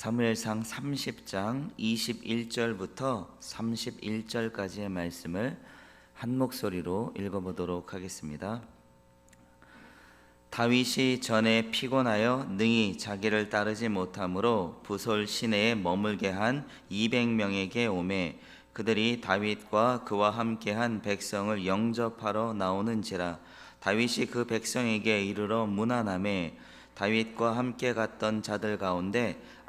사무엘상 30장 21절부터 31절까지의 말씀을 한 목소리로 읽어보도록 하겠습니다. 다윗이 전에 피곤하여 능히 자기를 따르지 못하므로 부솔 시내에 머물게 한 200명에게 오매 그들이 다윗과 그와 함께한 백성을 영접하러 나오는지라 다윗이 그 백성에게 이르러 문안함에 다윗과 함께 갔던 자들 가운데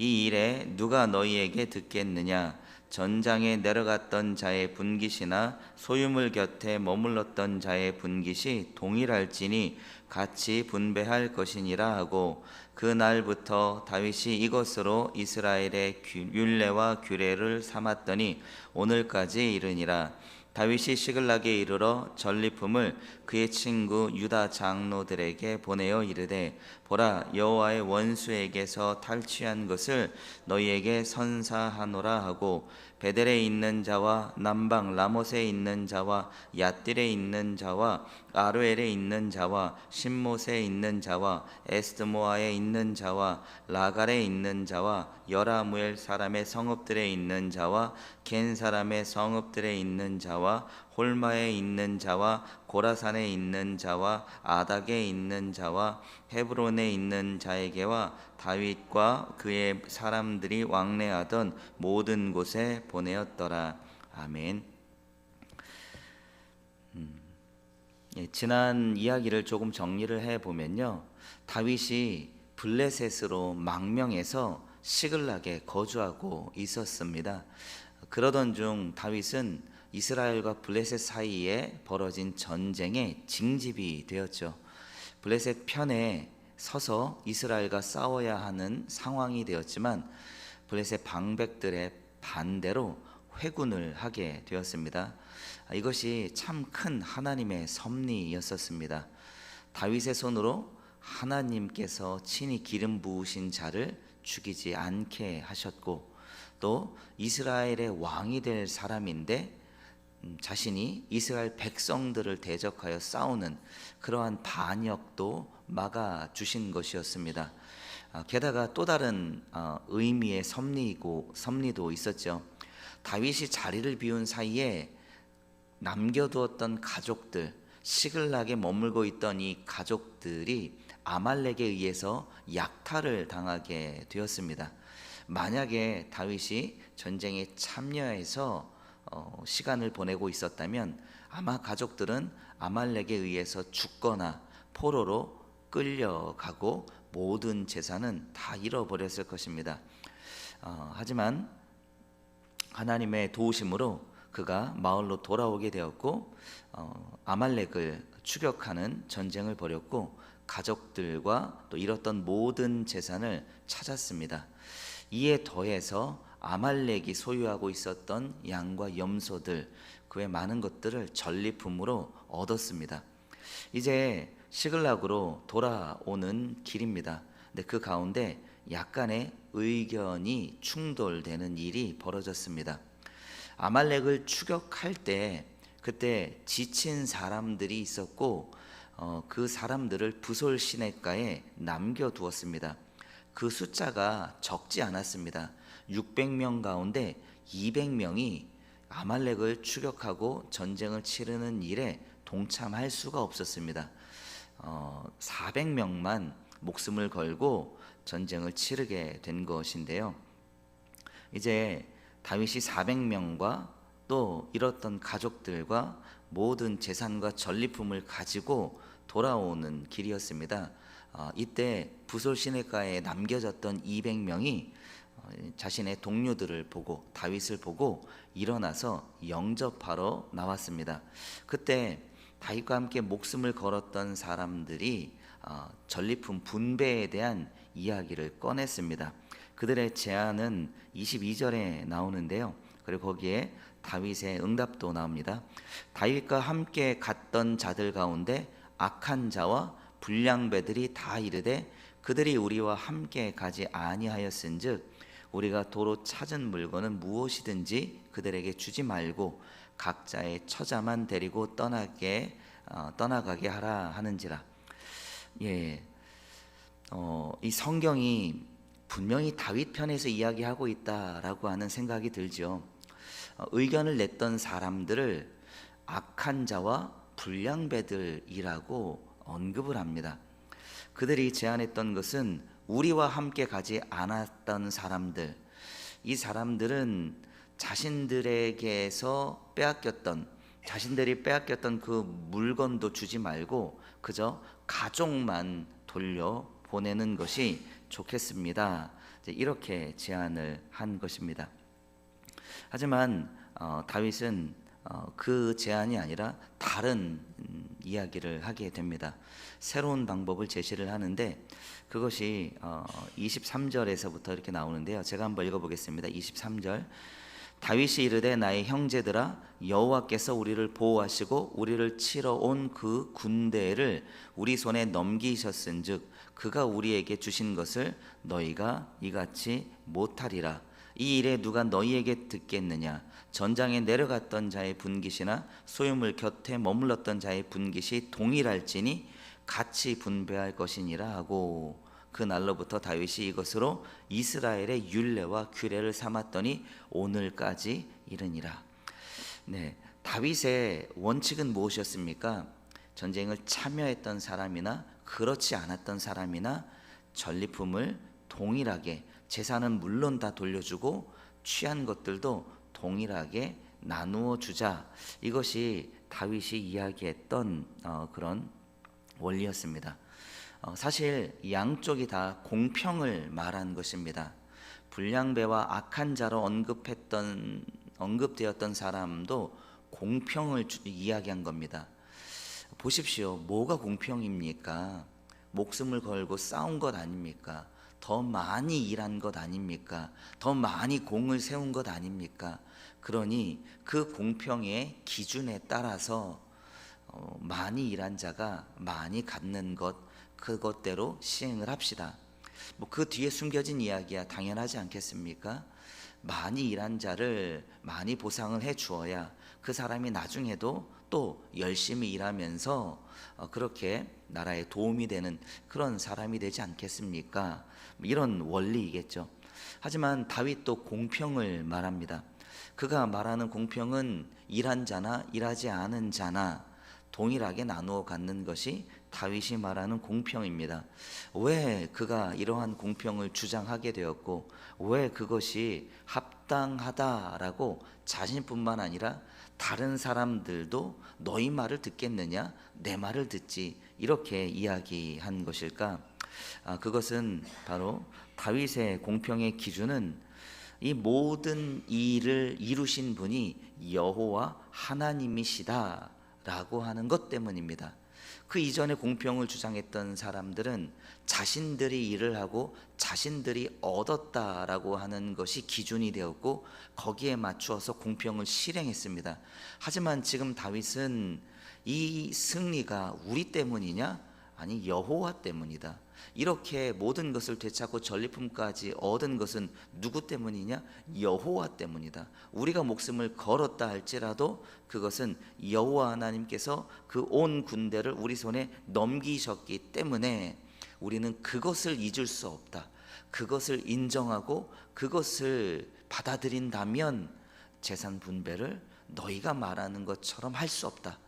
이 일에 누가 너희에게 듣겠느냐? 전장에 내려갔던 자의 분깃이나 소유물 곁에 머물렀던 자의 분깃이 동일할지니 같이 분배할 것이니라 하고 그 날부터 다윗이 이것으로 이스라엘의 율례와 규례를 삼았더니 오늘까지 이르니라 다윗이 시글락에 이르러 전리품을 그의 친구 유다 장로들에게 보내어 이르되 보라 여호와의 원수에게서 탈취한 것을 너희에게 선사하노라 하고 베델에 있는 자와 남방 라못에 있는 자와 얏딜에 있는 자와 아르엘에 있는 자와 신못에 있는 자와 에스드모아에 있는 자와 라갈에 있는 자와 여라무엘 사람의 성읍들에 있는 자와 겐 사람의 성읍들에 있는 자와 홀마에 있는 자와 고라산에 있는 자와 아닥에 있는 자와 헤브론에 있는 자에게와 다윗과 그의 사람들이 왕래하던 모든 곳에 보내었더라. 아멘. 음, 예, 지난 이야기를 조금 정리를 해 보면요, 다윗이 블레셋으로 망명해서 시글락에 거주하고 있었습니다. 그러던 중 다윗은 이스라엘과 블레셋 사이에 벌어진 전쟁에 징집이 되었죠. 블레셋 편에 서서 이스라엘과 싸워야 하는 상황이 되었지만 블레셋 방백들의 반대로 회군을 하게 되었습니다. 이것이 참 큰 하나님의 섭리였었습니다. 다윗의 손으로 하나님께서 친히 기름 부으신 자를 죽이지 않게 하셨고 또 이스라엘의 왕이 될 사람인데 음, 자신이 이스라엘 백성들을 대적하여 싸우는 그러한 반역도 막아 주신 것이었습니다. 아, 게다가 또 다른 어, 의미의 섭리고 섭리도 있었죠. 다윗이 자리를 비운 사이에 남겨두었던 가족들, 시글락에 머물고 있던 이 가족들이 아말렉에 의해서 약탈을 당하게 되었습니다. 만약에 다윗이 전쟁에 참여해서 어, 시간을 보내고 있었다면 아마 가족들은 아말렉에 의해서 죽거나 포로로 끌려가고 모든 재산은 다 잃어버렸을 것입니다. 어, 하지만 하나님의 도우심으로 그가 마을로 돌아오게 되었고 어, 아말렉을 추격하는 전쟁을 벌였고 가족들과 또 잃었던 모든 재산을 찾았습니다. 이에 더해서 아말렉이 소유하고 있었던 양과 염소들 그외 많은 것들을 전리품으로 얻었습니다. 이제 시글락으로 돌아오는 길입니다. 근데 그 가운데 약간의 의견이 충돌되는 일이 벌어졌습니다. 아말렉을 추격할 때 그때 지친 사람들이 있었고 어, 그 사람들을 부솔 시내가에 남겨두었습니다. 그 숫자가 적지 않았습니다. 600명 가운데 200명이 아말렉을 추격하고 전쟁을 치르는 일에 동참할 수가 없었습니다. 어, 400명만 목숨을 걸고 전쟁을 치르게 된 것인데요. 이제 다윗이 400명과 또 잃었던 가족들과 모든 재산과 전리품을 가지고 돌아오는 길이었습니다. 어, 이때 부솔 시내가에 남겨졌던 200명이 어, 자신의 동료들을 보고 다윗을 보고 일어나서 영접하러 나왔습니다. 그때 다윗과 함께 목숨을 걸었던 사람들이 어, 전리품 분배에 대한 이야기를 꺼냈습니다. 그들의 제안은 22절에 나오는데요. 그리고 거기에 다윗의 응답도 나옵니다. 다윗과 함께 갔던 자들 가운데 악한 자와 불량배들이 다 이르되 그들이 우리와 함께 가지 아니하였은즉 우리가 도로 찾은 물건은 무엇이든지 그들에게 주지 말고 각자의 처자만 데리고 떠나게 어, 떠나가게 하라 하는지라. 예, 어, 이 성경이 분명히 다윗 편에서 이야기하고 있다라고 하는 생각이 들죠. 어, 의견을 냈던 사람들을 악한 자와 불량배들이라고 언급을 합니다. 그들이 제안했던 것은 우리와 함께 가지 않았던 사람들, 이 사람들은 자신들에게서 빼앗겼던 자신들이 빼앗겼던 그 물건도 주지 말고 그저 가족만 돌려 보내는 것이 좋겠습니다. 이렇게 제안을 한 것입니다. 하지만 어, 다윗은 어, 그 제안이 아니라 다른 음, 이야기를 하게 됩니다. 새로운 방법을 제시를 하는데 그것이 어, 23절에서부터 이렇게 나오는데요. 제가 한번 읽어보겠습니다. 23절 다윗이 이르되 나의 형제들아 여호와께서 우리를 보호하시고 우리를 치러 온 그 군대를 우리 손에 넘기셨은즉 그가 우리에게 주신 것을 너희가 이같이 못하리라 이 일에 누가 너희에게 듣겠느냐 전장에 내려갔던 자의 분깃이나 소유물 곁에 머물렀던 자의 분깃이 동일할지니 같이 분배할 것이니라 하고 그 날로부터 다윗이 이것으로 이스라엘의 율례와 규례를 삼았더니 오늘까지 이르니라. 네, 다윗의 원칙은 무엇이었습니까? 전쟁을 참여했던 사람이나 그렇지 않았던 사람이나 전리품을 동일하게 재산은 물론 다 돌려주고 취한 것들도 동일하게 나누어 주자. 이것이 다윗이 이야기했던 어, 그런 원리였습니다. 어, 사실 양쪽이 다 공평을 말한 것입니다. 불량배와 악한 자로 언급했던 언급되었던 사람도 공평을 주- 이야기한 겁니다. 보십시오. 뭐가 공평입니까? 목숨을 걸고 싸운 것 아닙니까? 더 많이 일한 것 아닙니까? 더 많이 공을 세운 것 아닙니까? 그러니 그 공평의 기준에 따라서 어, 많이 일한 자가 많이 갖는 것 그것대로 시행을 합시다. 뭐 그 뒤에 숨겨진 이야기야 당연하지 않겠습니까? 많이 일한 자를 많이 보상을 해 주어야 그 사람이 나중에도 또 열심히 일하면서 어, 그렇게 나라에 도움이 되는 그런 사람이 되지 않겠습니까? 이런 원리이겠죠. 하지만 다윗도 공평을 말합니다. 그가 말하는 공평은 일한 자나 일하지 않은 자나 동일하게 나누어 갖는 것이 다윗이 말하는 공평입니다. 왜 그가 이러한 공평을 주장하게 되었고 왜 그것이 합당하다라고 자신뿐만 아니라 다른 사람들도 너희 말을 듣겠느냐 내 말을 듣지 이렇게 이야기한 것일까? 아, 그것은 바로 다윗의 공평의 기준은 이 모든 일을 이루신 분이 여호와 하나님이시다라고 하는 것 때문입니다. 그 이전에 공평을 주장했던 사람들은 자신들이 일을 하고 자신들이 얻었다라고 하는 것이 기준이 되었고 거기에 맞추어서 공평을 실행했습니다. 하지만 지금 다윗은 이 승리가 우리 때문이냐? 아니 여호와 때문이다. 이렇게 모든 것을 되찾고 전리품까지 얻은 것은 누구 때문이냐? 여호와 때문이다. 우리가 목숨을 걸었다 할지라도 그것은 여호와 하나님께서 그 온 군대를 우리 손에 넘기셨기 때문에 우리는 그것을 잊을 수 없다. 그것을 인정하고 그것을 받아들인다면 재산 분배를 너희가 말하는 것처럼 할 수 없다.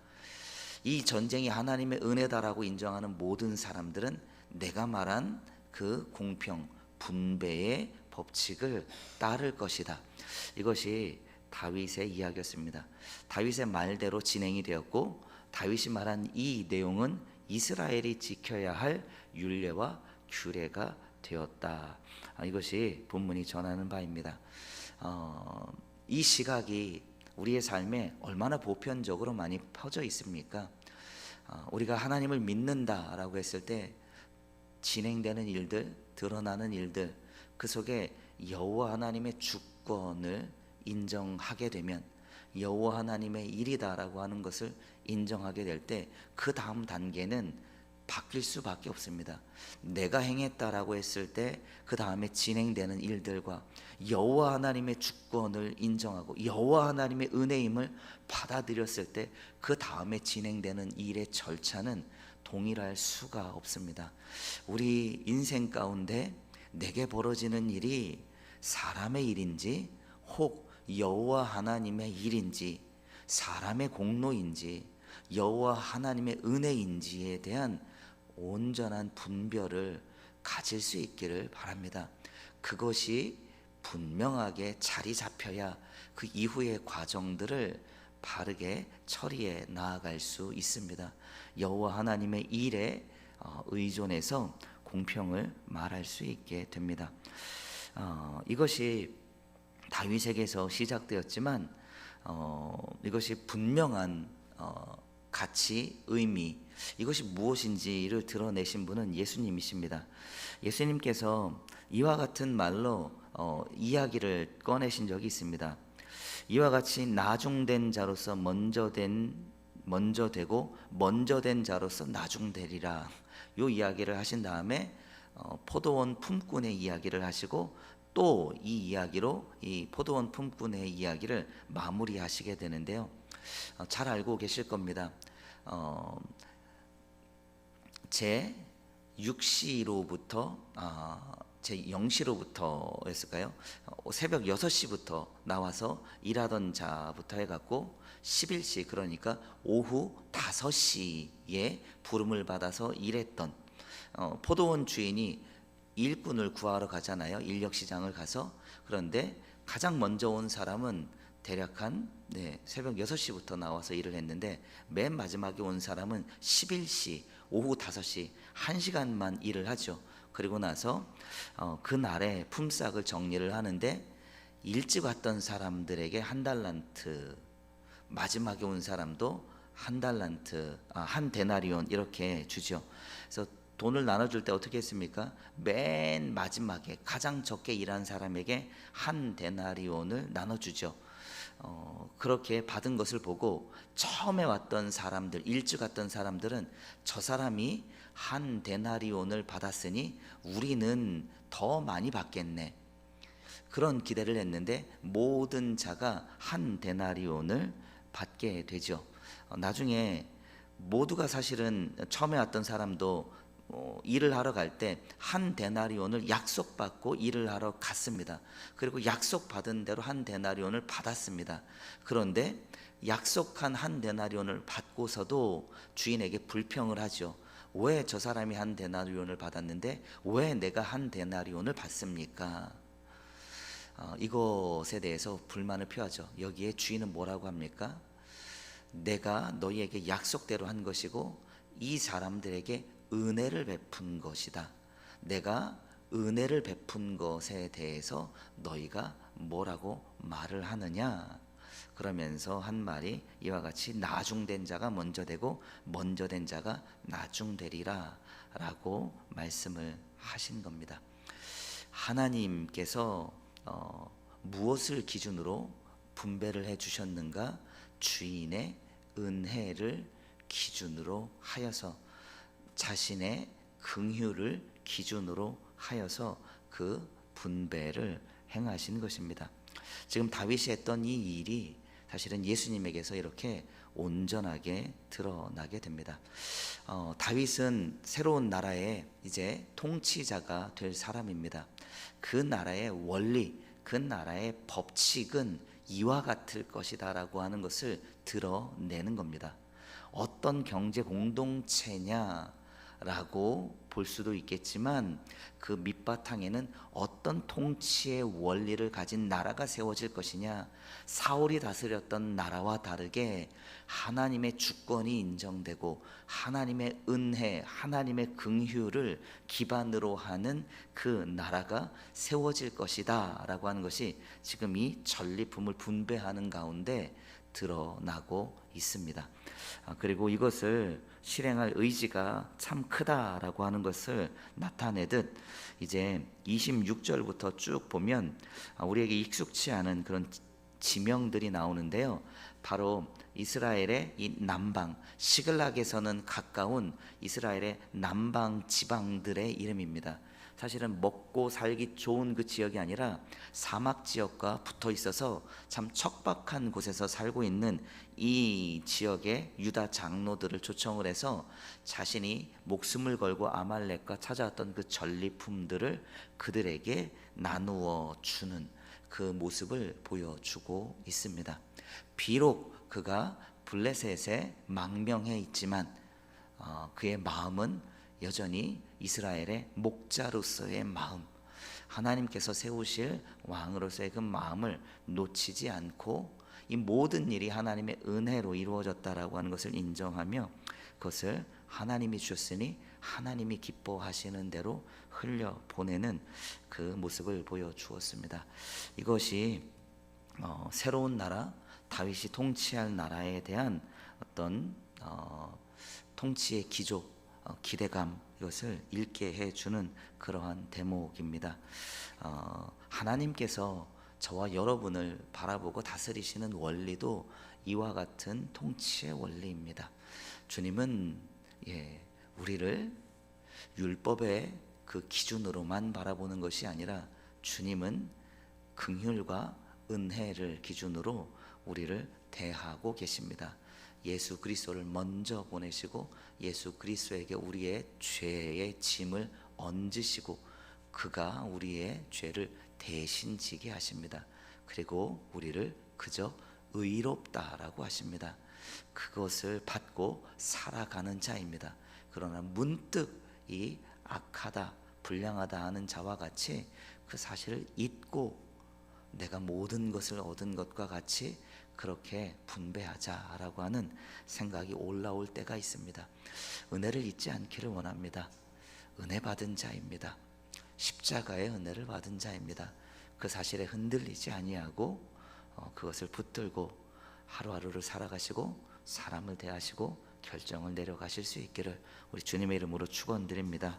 이 전쟁이 하나님의 은혜다라고 인정하는 모든 사람들은 내가 말한 그 공평 분배의 법칙을 따를 것이다. 이것이 다윗의 이야기였습니다. 다윗의 말대로 진행이 되었고 다윗이 말한 이 내용은 이스라엘이 지켜야 할 율례와 규례가 되었다. 아, 이것이 본문이 전하는 바입니다. 어, 이 시각이 우리의 삶에 얼마나 보편적으로 많이 퍼져 있습니까? 어, 우리가 하나님을 믿는다라고 했을 때 진행되는 일들, 드러나는 일들, 그 속에 여호와 하나님의 주권을 인정하게 되면 여호와 하나님의 일이다라고 하는 것을 인정하게 될 때 그 다음 단계는 바뀔 수밖에 없습니다. 내가 행했다라고 했을 때 그 다음에 진행되는 일들과 여호와 하나님의 주권을 인정하고 여호와 하나님의 은혜임을 받아들였을 때 그 다음에 진행되는 일의 절차는 동일할 수가 없습니다. 우리 인생 가운데 내게 벌어지는 일이 사람의 일인지 혹 여호와 하나님의 일인지 사람의 공로인지 여호와 하나님의 은혜인지에 대한 온전한 분별을 가질 수 있기를 바랍니다. 그것이 분명하게 자리 잡혀야 그 이후의 과정들을 바르게 처리해 나아갈 수 있습니다. 여호와 하나님의 일에 어, 의존해서 공평을 말할 수 있게 됩니다. 어, 이것이 다윗에게서 시작되었지만 어, 이것이 분명한 어, 가치, 의미 이것이 무엇인지를 드러내신 분은 예수님이십니다. 예수님께서 이와 같은 말로 어, 이야기를 꺼내신 적이 있습니다. 이와 같이 나중된 자로서 먼저 된 먼저 되고 먼저 된 자로서 나중되리라. 요 이야기를 하신 다음에 어, 포도원 품꾼의 이야기를 하시고 또 이 이야기로 이 포도원 품꾼의 이야기를 마무리하시게 되는데요. 어, 잘 알고 계실 겁니다. 어, 제 6시로부터 아, 제 0시로부터였을까요? 어, 새벽 6시부터 나와서 일하던 자부터 해갖고 11시 그러니까 오후 5시에 부름을 받아서 일했던 어, 포도원 주인이 일꾼을 구하러 가잖아요. 인력 시장을 가서 그런데 가장 먼저 온 사람은 대략 한 네, 새벽 6시부터 나와서 일을 했는데 맨 마지막에 온 사람은 11시 오후 5시 1시간만 일을 하죠. 그리고 나서 어, 그날의 품삯을 정리를 하는데 일찍 왔던 사람들에게 한 달란트 마지막에 온 사람도 한 달란트 아, 한 데나리온 이렇게 주죠. 그래서 돈을 나눠줄 때 어떻게 했습니까? 맨 마지막에 가장 적게 일한 사람에게 한 데나리온을 나눠주죠. 어, 그렇게 받은 것을 보고 처음에 왔던 사람들, 일찍 왔던 사람들은 저 사람이 한 데나리온을 받았으니 우리는 더 많이 받겠네. 그런 기대를 했는데 모든 자가 한 데나리온을 받게 되죠. 어, 나중에 모두가 사실은 처음에 왔던 사람도 어, 일을 하러 갈 때 한 데나리온을 약속받고 일을 하러 갔습니다. 그리고 약속받은 대로 한 데나리온을 받았습니다. 그런데 약속한 한 데나리온을 받고서도 주인에게 불평을 하죠. 왜 저 사람이 한 데나리온을 받았는데 왜 내가 한 데나리온을 받습니까? 어, 이것에 대해서 불만을 표하죠. 여기에 주인은 뭐라고 합니까? 내가 너희에게 약속대로 한 것이고 이 사람들에게 은혜를 베푼 것이다. 내가 은혜를 베푼 것에 대해서 너희가 뭐라고 말을 하느냐? 그러면서 한 말이 이와 같이 나중된 자가 먼저 되고 먼저 된 자가 나중되리라 라고 말씀을 하신 겁니다. 하나님께서 어, 무엇을 기준으로 분배를 해 주셨는가? 주인의 은혜를 기준으로 하여서 자신의 긍휼을 기준으로 하여서 그 분배를 행하신 것입니다. 지금 다윗이 했던 이 일이 사실은 예수님에게서 이렇게 온전하게 드러나게 됩니다. 어, 다윗은 새로운 나라의 이제 통치자가 될 사람입니다. 그 나라의 원리, 그 나라의 법칙은 이와 같을 것이다라고 하는 것을 드러내는 겁니다. 어떤 경제 공동체냐 라고 볼 수도 있겠지만 그 밑바탕에는 어떤 통치의 원리를 가진 나라가 세워질 것이냐 사울이 다스렸던 나라와 다르게 하나님의 주권이 인정되고 하나님의 은혜, 하나님의 긍휼을 기반으로 하는 그 나라가 세워질 것이다 라고 하는 것이 지금 이 전리품을 분배하는 가운데 드러나고 있습니다. 아, 그리고 이것을 실행할 의지가 참 크다라고 하는 것을 나타내듯 이제 26절부터 쭉 보면 아, 우리에게 익숙치 않은 그런 지명들이 나오는데요. 바로 이스라엘의 이 남방 시글락에서는 가까운 이스라엘의 남방 지방들의 이름입니다. 사실은 먹고 살기 좋은 그 지역이 아니라 사막 지역과 붙어 있어서 참 척박한 곳에서 살고 있는 이 지역의 유다 장로들을 초청을 해서 자신이 목숨을 걸고 아말렉과 찾아왔던 그 전리품들을 그들에게 나누어 주는 그 모습을 보여주고 있습니다. 비록 그가 블레셋에 망명해 있지만 어, 그의 마음은 여전히 이스라엘의 목자로서의 마음, 하나님께서 세우실 왕으로서의 그 마음을 놓치지 않고 이 모든 일이 하나님의 은혜로 이루어졌다라고 하는 것을 인정하며 그것을 하나님이 주셨으니 하나님이 기뻐하시는 대로 흘려 보내는 그 모습을 보여 주었습니다. 이것이 어, 새로운 나라 다윗이 통치할 나라에 대한 어떤 어, 통치의 기조 어, 기대감 이것을 읽게 해주는 그러한 대목입니다. 어, 하나님께서 저와 여러분을 바라보고 다스리시는 원리도 이와 같은 통치의 원리입니다. 주님은 예, 우리를 율법의 그 기준으로만 바라보는 것이 아니라 주님은 긍휼과 은혜를 기준으로 우리를 대하고 계십니다. 예수 그리스도를 먼저 보내시고 예수 그리스도에게 우리의 죄의 짐을 얹으시고 그가 우리의 죄를 대신 지게 하십니다. 그리고 우리를 그저 의롭다라고 하십니다. 그것을 받고 살아가는 자입니다. 그러나 문득 이 악하다, 불량하다 하는 자와 같이 그 사실을 잊고 내가 모든 것을 얻은 것과 같이 그렇게 분배하자라고 하는 생각이 올라올 때가 있습니다. 은혜를 잊지 않기를 원합니다. 은혜 받은 자입니다. 십자가의 은혜를 받은 자입니다. 그 사실에 흔들리지 아니하고 어, 그것을 붙들고 하루하루를 살아가시고 사람을 대하시고 결정을 내려가실 수 있기를 우리 주님의 이름으로 축원드립니다.